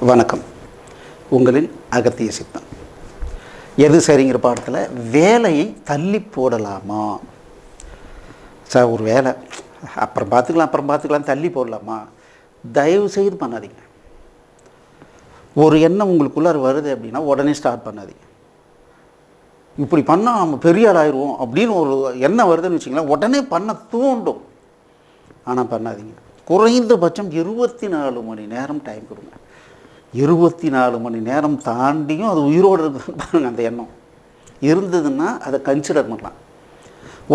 வணக்கம். உங்களின் அகத்திய சித்தம். எது சரிங்கிற பாடத்தில் வேலையை தள்ளி போடலாமா? சார் ஒரு வேலை. அப்புறம் பார்த்துக்கலாம் அப்புறம் பார்த்துக்கலாம் தள்ளி போடலாமா? தயவு செய்து பண்ணாதீங்க. ஒரு எண்ணம் உங்களுக்குள்ளார வருது அப்படின்னா உடனே ஸ்டார்ட் பண்ணாதீங்க. இப்படி பண்ணால் நம்ம பெரிய ஆள் அப்படின்னு ஒரு எண்ணம் வருதுன்னு வச்சிங்களேன் உடனே பண்ண தூண்டும். ஆனால் பண்ணாதீங்க. குறைந்தபட்சம் இருபத்தி நாலு மணி நேரம் டைம் கொடுங்க. இருபத்தி நாலு மணி நேரம் தாண்டியும் அது உயிரோடு இருக்குது பாருங்கள் அந்த எண்ணம். இருந்ததுன்னா அதை கன்சிடர் பண்ணலாம்.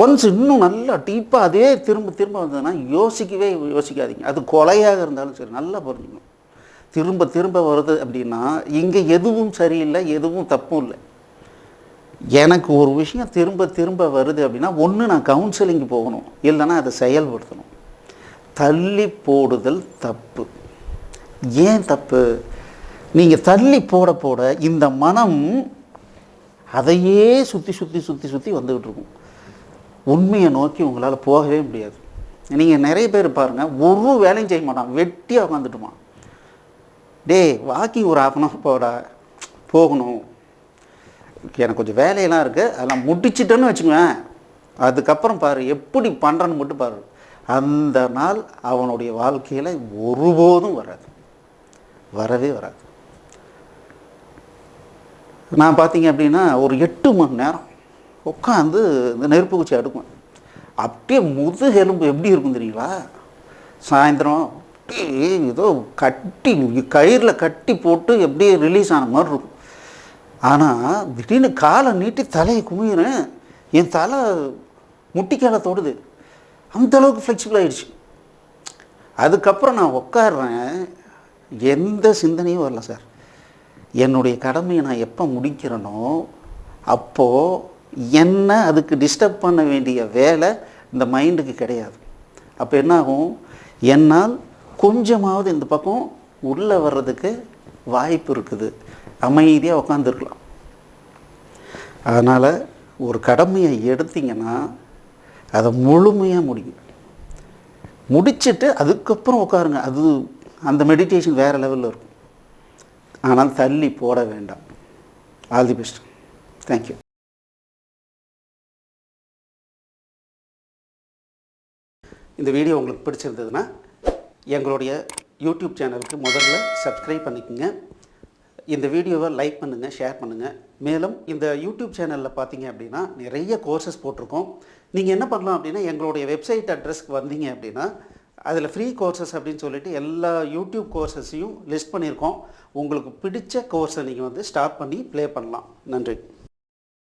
ஒன்ஸ் இன்னும் நல்லா டீப்பாக அதே திரும்ப திரும்ப வந்ததுன்னா யோசிக்கவே யோசிக்காதீங்க. அது கொலையாக இருந்தாலும் சரி நல்லா புரிஞ்சுக்கணும். திரும்ப திரும்ப வருது அப்படின்னா இங்கே எதுவும் சரியில்லை எதுவும் தப்பும் இல்லை. எனக்கு ஒரு விஷயம் திரும்ப திரும்ப வருது அப்படின்னா ஒன்று நான் கவுன்சிலிங் போகணும் இல்லைன்னா அதை செயல்படுத்தணும். தள்ளி போடுதல் தப்பு. ஏன் தப்பு? நீங்கள் தள்ளி போட போட இந்த மனம் அதையே சுற்றி சுற்றி சுற்றி சுற்றி வந்துக்கிட்டு இருக்கும். உண்மையை நோக்கி உங்களால் போகவே முடியாது. நீங்கள் நிறைய பேர் பாருங்கள் ஒரு வேலையும் செய்ய மாட்டான். வெட்டியாக உட்காந்துட்டுமா டேய் வாக்கிங் ஒரு ஆஃப் அன் ஹவர் போடா. போகணும். எனக்கு கொஞ்சம் வேலையெல்லாம் இருக்குது அதெல்லாம் முடிச்சிட்டேன்னு வச்சுக்குவேன் அதுக்கப்புறம் பாரு எப்படி பண்ணுறன்னு மட்டும் பாரு. அந்த நாள் அவனுடைய வாழ்க்கையில் ஒருபோதும் வராது. வரவே வராது. நான் பார்த்தீங்க அப்படின்னா ஒரு எட்டு மணி நேரம் உட்காந்து இந்த நெருப்பு குச்சி அடுக்குவேன். அப்படியே முதுகெலும்பு எப்படி இருக்கும் தெரியுங்களா? சாயந்தரம் அப்படியே ஏதோ கட்டி கயிறில் கட்டி போட்டு எப்படியே ரிலீஸ் ஆன மாதிரி இருக்கும். ஆனால் திடீர்னு காலை நீட்டி தலையை குமிகிறேன் என் தலை முட்டிக்கால தொடுது. அந்த அளவுக்கு ஃப்ளெக்சிபிள் ஆகிடுச்சு அதுக்கப்புறம் நான் உட்காடுறேன் எந்த சிந்தனையும் வரல சார். என்னுடைய கடமையை நான் எப்போ முடிக்கிறேனோ அப்போது என்ன அதுக்கு டிஸ்டர்ப் பண்ண வேண்டிய வேலை இந்த மைண்டுக்கு கிடையாது. அப்போ என்னாகும்? என்னால் கொஞ்சமாவது இந்த பக்கம் உள்ளே வர்றதுக்கு வாய்ப்பு இருக்குது. அமைதியாக உட்காந்துருக்கலாம் அதனால் ஒரு கடமையை எடுத்தீங்கன்னா அதை முழுமையாக முடியும் முடிச்சுட்டு அதுக்கப்புறம் உட்காருங்க அது அந்த மெடிடேஷன் வேறு லெவலில் இருக்கும். ஆனால் தள்ளி போட வேண்டாம். All the best thank you இந்த வீடியோ உங்களுக்கு பிடிச்சிருந்ததுன்னா எங்களுடைய யூடியூப் சேனலுக்கு முதல்ல சப்ஸ்கிரைப் பண்ணிக்கோங்க. இந்த வீடியோவை லைக் பண்ணுங்கள் ஷேர் பண்ணுங்கள் மேலும் இந்த யூடியூப் சேனலில் பார்த்தீங்க அப்படின்னா நிறைய கோர்சஸ் போட்டிருக்கோம். நீங்கள் என்ன பண்ணலாம் அப்படின்னா எங்களுடைய வெப்சைட் அட்ரஸ்க்கு வந்தீங்க அப்படின்னா அதில் ஃப்ரீ கோர்சஸ் அப்படின்னு சொல்லிட்டு எல்லா யூடியூப் கோர்சஸையும் லிஸ்ட் பண்ணியிருக்கோம். உங்களுக்கு பிடிச்ச கோர்ஸை நீங்கள் வந்து ஸ்டார்ட் பண்ணி ப்ளே பண்ணலாம். நன்றி.